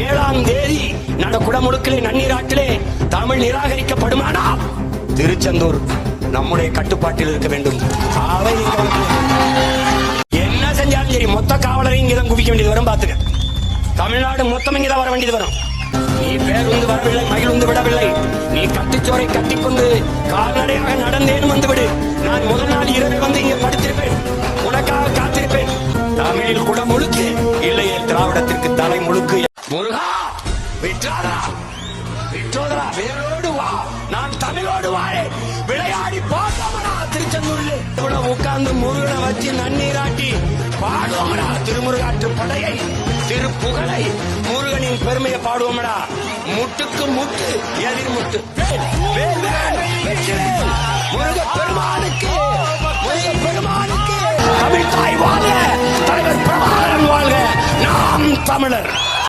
ஏழாம் தேதி நட குடமுழுக்கிலே நன்னீராட்டிலே தமிழ் நிராகரிக்கப்படுமானா? திருச்செந்தூர் நம்முடைய கட்டுப்பாட்டில் இருக்க வேண்டும். அவை என்ன செஞ்சாலும் சரி மொத்த காவலரையும் இங்கதான் குவிக்க வேண்டியது வரும் பாத்துக்க தமிழ்நாடு மொத்தம் இங்கதான் வர வேண்டியது வரும். நீ பேருந்து வரவில்லை மகிழ்ந்து விடவில்லை. நீ கட்டுச்சோரை கட்டிக்கொண்டு கால்நடையாக நடந்தேன் வந்து விடு நான் முதல் நாள் இரவில் வந்து இங்கே படுத்திருப்பேன். உனக்காக காத்திருப்பேன். தமிழில் கூட முழுக்கு இல்லையே திராவிடத்திற்கு தலை முழுக்கு முருகா விற்றாதரா விற்றோதரா வேரோடு வா. நான் தமிழோடு வாழேன். விளையாடி பார்த்தோம்னா திருச்செந்தூர்ல. இவ்வளவு உட்கார்ந்து முருகனை வச்சு நன்னீராட்டி பாடுவோம்டா. திருமுருகாற்று படையை திருப்புகழை முருகனின் பெருமையை பாடுவோம்டா. முட்டுக்கு முட்டு எதிர் முட்டு. முருக பெருமானுக்கு முருக பெருமானுக்கு தமிழ் தாய் வாழ்க தலைவர் பிரபாகரன் வாழ்க. நாம் தமிழர்.